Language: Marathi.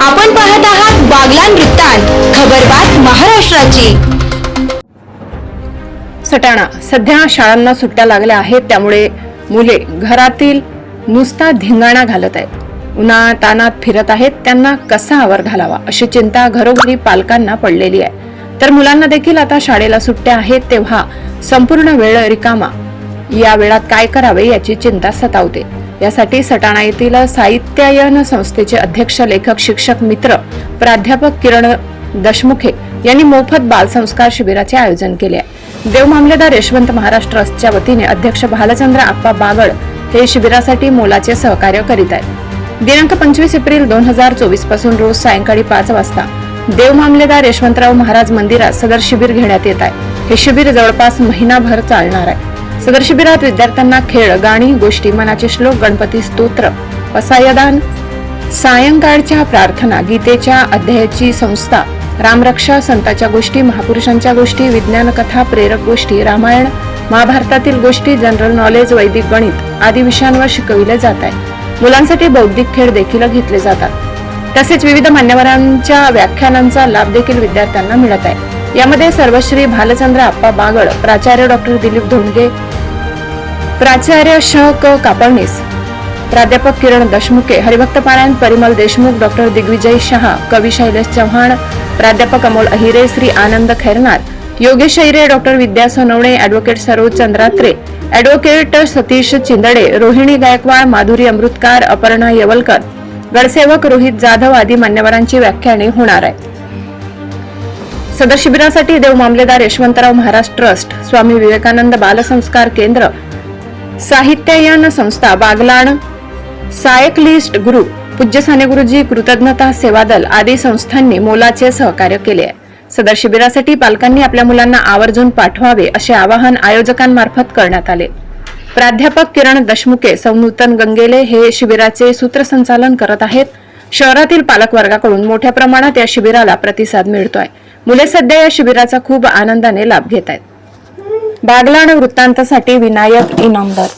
आपण पाहत आहात बागलान वृत्तांत खबरबात महाराष्ट्राची. सटाणा. सध्या शाळांना सुट्ट्या लागल्या आहेत त्यामुळे मुले घरातील नुसता धिंगाणा घालत आहेत. उन्हा तानात फिरत आहेत त्यांना कसा आवर घालावा अशी चिंता घरोघरी पालकांना पडलेली आहे. तर मुलांना देखील आता शाळेला सुट्ट्या आहेत तेव्हा संपूर्ण वेळ रिकामा. या वेळात काय करावे याची चिंता सतावते. यासाठी सटाणा येथील साहित्यायन संस्थेचे अध्यक्ष लेखक शिक्षक मित्र प्राध्यापक किरण दशमुखे यांनी मोफत बालसंस्कार शिबिराचे आयोजन केले. आहे देव मामलेदार यशवंत महाराष्ट्र ट्रस्टच्या वतीने अध्यक्ष भालचंद्र आप्पा बागड हे शिबिरासाठी मोलाचे सहकार्य करीत आहेत. दिनांक पंचवीस एप्रिल दोन हजार चोवीसपासून रोज सायंकाळी पाच वाजता देव मामलेदार यशवंतराव महाराज मंदिरात सदर शिबिर घेण्यात येत आहे. हे शिबिर जवळपास महिनाभर चालणार आहे. सदर शिबिरात विद्यार्थ्यांना खेळ गाणी गोष्टी मनाचे श्लोक गणपती स्तोत्र पसायदान सायंकाळच्या प्रार्थना गीतेच्या अध्यायाची संस्था रामरक्षा संताच्या गोष्टी महापुरुषांच्या गोष्टी विज्ञान कथा प्रेरक गोष्टी रामायण महाभारतातील गोष्टी जनरल नॉलेज वैदिक गणित आदी विषयांवर शिकविले जात आहे. मुलांसाठी बौद्धिक खेळ देखील घेतले जातात. तसेच विविध मान्यवरांच्या व्याख्यानांचा लाभ देखील विद्यार्थ्यांना मिळत आहे. यामध्ये सर्वश्री भालचंद्र आप्पा बागड प्राचार्य डॉक्टर दिलीप धोंडगे प्राचार्य श क कापडणीस प्राध्यापक किरण दशमुखे हरिभक्त पारायण परिमल देशमुख डॉक्टर दिग्विजय शहा कवी शैलेश चव्हाण प्राध्यापक Amol Ahire Shri Anand Khairnar Yogesh Ahire doctor Vidya Sonawane advocate Saroj Chandratre advocate Satish Chindade Rohini Gaikwad Madhuri Amrutkar Aparna Yevalkar गडसेवक Rohit Jadhav आदी मान्यवरांची व्याख्याने होणार आहे सदर शिबिरासाठी देव मामलेदार यशवंतराव महाराज ट्रस्ट स्वामी विवेकानंद बालसंस्कार केंद्र साहित्यायन संस्था बागलाण सायकलिस्ट ग्रुप पूज्य साने गुरुजी कृतज्ञता सेवा दल आदी संस्थांनी मोलाचे सहकार्य केले. आहे सदर शिबिरासाठी पालकांनी आपल्या मुलांना आवर्जून पाठवावे असे आवाहन आयोजकांमार्फत करण्यात आले. प्राध्यापक किरण दशमुखे सौनूतन गंगेले हे शिबिराचे सूत्रसंचालन करत आहेत. शहरातील पालकवर्गाकडून मोठ्या प्रमाणात या शिबिराला प्रतिसाद मिळतोय. मुले सध्या या शिबिराचा खूप आनंदाने लाभ घेत आहेत बागलाण वृत्तांतासाठी विनायक इनामदार